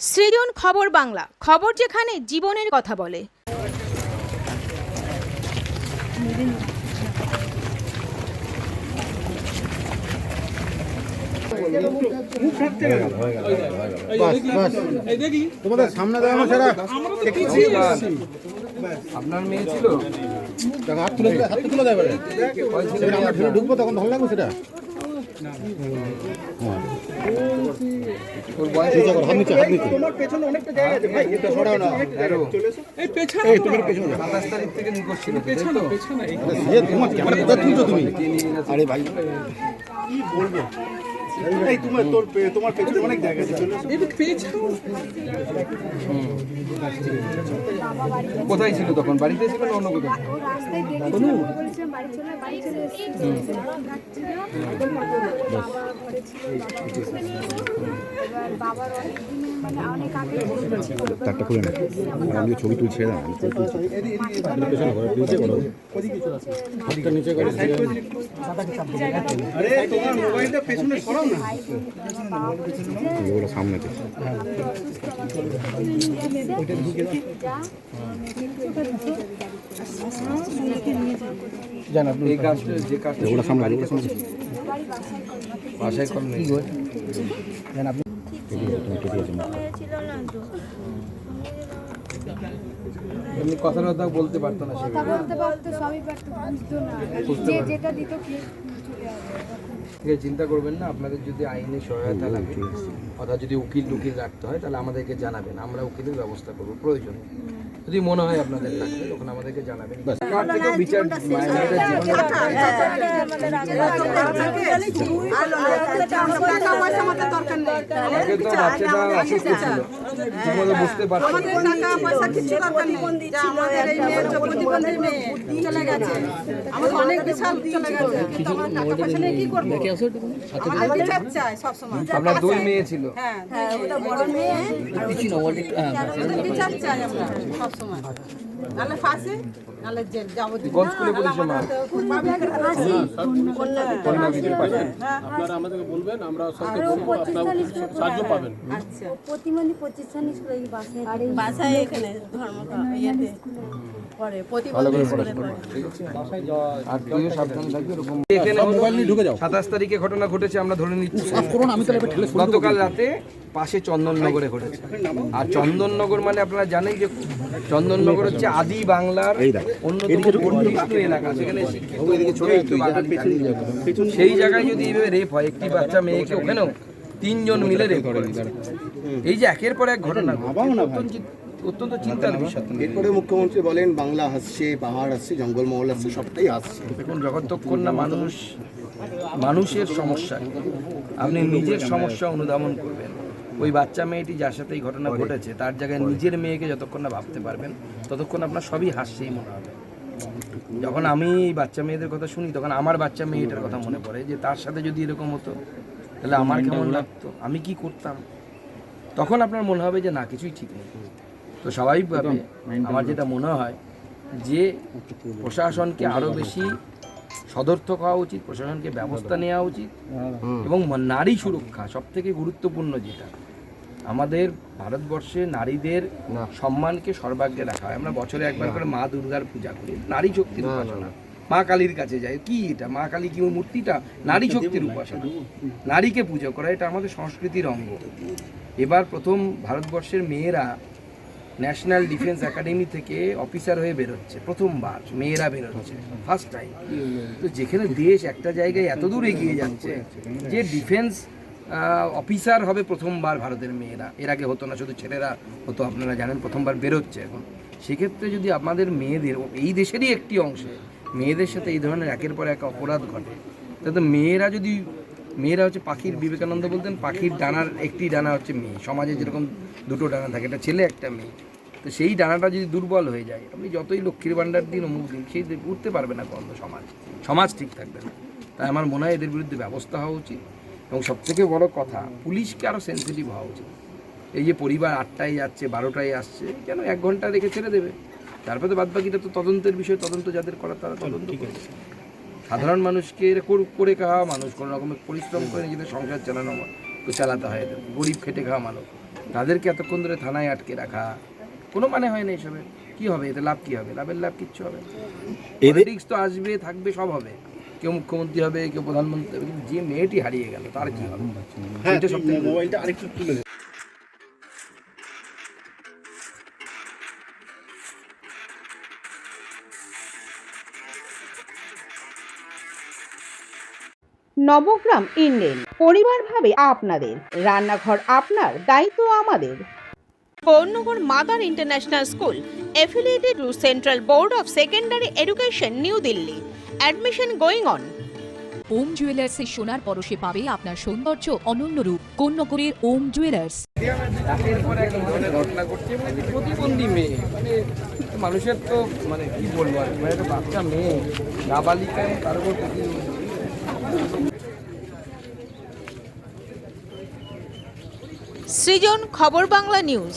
সৃজন খবর বাংলা খবর যেখানে জীবনের কথা বলে। বাস বাস তোমাদের সামনে দেওয়া আমার সেটা আপনার মেয়ে ছিল? হাত তুলে হাত তুলে দেবে আমরা ঢুকবো তখন ভালো লাগবে সেটা? ওর বয়স নিচে হাত নিচে হাত নিচে তেরো এই তুমি একটু পেছনে। সাতাশ তারিখ থেকে তোমার ক্যামেরা কোথায় তুলছো তুমি আরে ভাই এই তোমার তোর তোমার পেছনে অনেক জায়গা আছে চলে। কোথায় ছিল তখন? বাড়িতে ছিল না? অন্য কোথাও রাস্তায় দেখেছিল বলেছিলাম বাড়ি চলে বাড়ি চলে এসেছি ডাকছিল বাবা ঘরে ছিল বাবা ওখানে এবার বাবার অনেক দিনের মানে অনেক আগে ছিল তারটা খুলে না। আর আমি ছবি তুলছি না আমি ছবি তুলছি। পেছনে করো নিচে করো হাতটা নিচে করো আরে তোমার মোবাইলটা পেছনে সরাও না ওগুলো সামনে দিও। এই কাজটা যে কাজটা ওগুলো সামনে ওগুলো সামনে বাসায় কল নেই। এমনি কথা টথা বলতে পারতো না কথা বলতে পারতো সবই পারতো বুঝতো না। যে যেটা দিত কি ঠিক আছে চিন্তা করবেন না আপনাদের যদি আইনি সহায়তা লাগে অর্থাৎ যদি উকিল টুকিল রাখতে হয় তাহলে আমাদেরকে জানাবেন আমরা উকিলের ব্যবস্থা করব প্রয়োজন যদি মনে হয় আপনাদের লাগবে তখন আমাদেরকে জানাবেন বিচার তো বাচ্চাটা অসুস্থ ছিল বুঝতে দুই মেয়ে ছিল といます。কোন স্কুলে পড়েছে মা কন্যা বিদ্যুৎ পাশে। প্রতিমন্দি প্রতিষ্ঠান স্কুলে এই বাসায় আর এই বাসায় এখানে ধর্ম ইয়েতে পড়ে ভালো করে পড়াশোনা করো, আর তুইও সাবধান থাকবি এরকম এখানে মোবাইল নিয়ে ঢুকে যাও। সাতাশ তারিখে ঘটনা ঘটেছে আমরা ধরে নিচ্ছি। গতকাল রাতে পাশে চন্দননগরে ঘটেছে। আর চন্দননগর মানে আপনারা জানেন যে চন্দননগর হচ্ছে আদি বাংলার অন্যতম এলাকা সেখানে। সেই জায়গায় যদি এইভাবে রেপ হয় একটি বাচ্চা মেয়েকে ওখানেও তিনজন মিলে রেপ করেছে। এই যে একের পর এক ঘটনা অত্যন্ত চিন্তার বিষয়। এরপরে মুখ্যমন্ত্রী বলেন বাংলা হাসছে পাহাড় আসছে জঙ্গলমহল আসছে সবটাই আসছে। দেখুন না মানুষ মানুষের সমস্যা। আপনি নিজের সমস্যা অনুধাবন করবেন। ওই বাচ্চা মেয়েটি যার সাথে এই ঘটনা ঘটেছে তার জায়গায় নিজের মেয়েকে যতক্ষণ না ভাবতে পারবেন ততক্ষণ আপনার সবই হাসছেই মনে হবে। যখন আমি এই বাচ্চা মেয়েদের কথা শুনি তখন আমার বাচ্চা মেয়েটার কথা মনে পড়ে যে তার সাথে যদি এরকম হতো তাহলে আমার কেমন লাগতো? আমি কি করতাম? তখন আপনার মনে হবে যে না কিছুই ঠিক নেই। তো স্বাভাবিকভাবে আমার যেটা মনে হয় যে প্রশাসনকে আরও বেশি সদর্থক হওয়া উচিত প্রশাসনকে ব্যবস্থা নেওয়া উচিত এবং নারী সুরক্ষা সব থেকে গুরুত্বপূর্ণ যেটা। আমাদের ভারতবর্ষে নারীদের সম্মানকে সর্বাগ্রে রাখা হয়। আমরা বছরে একবার করে মা দুর্গার পূজা করি। নারী শক্তির উপাসনা। মা কালীর কাছে যাই কি এটা? মা কালী কি ওই মূর্তিটা? নারী শক্তির উপাসনা। নারীকে পুজো করা এটা আমাদের সংস্কৃতির অঙ্গ। এবার প্রথম ভারতবর্ষের মেয়েরা ন্যাশনাল ডিফেন্স একাডেমি থেকে অফিসার হয়ে বেরোচ্ছে। প্রথমবার মেয়েরা বেরোচ্ছে। First time. তো যেখানে দেশ একটা জায়গায় এত দূর এগিয়ে যাচ্ছে যে ডিফেন্স অফিসার হবে প্রথমবার ভারতের মেয়েরা। এর আগে হতো না, শুধু ছেলেরা হতো, আপনারা জানেন প্রথমবার বেরোচ্ছে এখন। সেক্ষেত্রে যদি আমাদের মেয়েদের এই দেশেরই একটি অংশে, মেয়েদের সাথে এই ধরনের একের পর এক অপরাধ ঘটে তাতে মেয়েরা যদি, মেয়েরা হচ্ছে পাখির বিবেকানন্দ বলতেন, পাখির ডানার একটি ডানা হচ্ছে মেয়ে। সমাজে যেরকম দুটো ডানা থাকে একটা ছেলে একটা মেয়ে। তো সেই ডানাটা যদি দুর্বল হয়ে যায়, আপনি যতই লক্ষ্মীর ভাণ্ডার দিন অমুক দিন, সেই উঠতে পারবে না কখনো সমাজ। সমাজ ঠিক থাকবে না। তাই আমার মনে হয় এদের বিরুদ্ধে ব্যবস্থা হওয়া উচিত। এবং সবথেকে বড় কথা পুলিশকে আরও সেন্সিটিভ হওয়া উচিত। এই যে পরিবার আটটায় যাচ্ছে বারোটায় আসছে কেন এক ঘণ্টা রেখে ছেড়ে দেবে? তারপরে তো বাদ বাকিটা তো তদন্তের বিষয় তদন্ত যাদের করা তারা তদন্ত করবে সাধারণ মানুষকে এরা কর- করে খাওয়া মানুষ কোনো রকমের পরিশ্রম করে নিজেদের সংসার চালানো চালাতে হয় এদের। গরিব খেটে খাওয়া মানুষ। তাদেরকে এতক্ষণ ধরে থানায় আটকে রাখা কোনো মানে হয় না এসবের। কি হবে? এতে লাভ কি হবে? লাভের লাভ কিচ্ছু হবে এদের পলিটিক্স তো আসবে থাকবে সব হবে। কেউ মুখ্যমন্ত্রী হবে কেউ প্রধানমন্ত্রী হবে কিন্তু যে মেয়েটি হারিয়ে গেল তার কি হবে এটা সব মোবাইলটা আরেকটু তুলে নবগ্রাম ইন্ডেন পরিবার ভাবে আপনাদের রান্নাঘর আপনার দায়িত্ব আমাদের Baranagar mother international school affiliated to Central Board of Secondary Education, New Delhi. Admission going on. Om জুয়েলার্সের সোনার পরশে পাবে আপনার সৌন্দর্য অনন্য রূপ কোন্নগরের ওম জুয়েলার্স প্রতিবন্ধী মেয়ে মানে মানুষের তো মানে কি বলব আর মানে একটা বাচ্চা মেয়ে নাবালিকা এবং তার উপর সৃজন খবর বাংলা নিউজ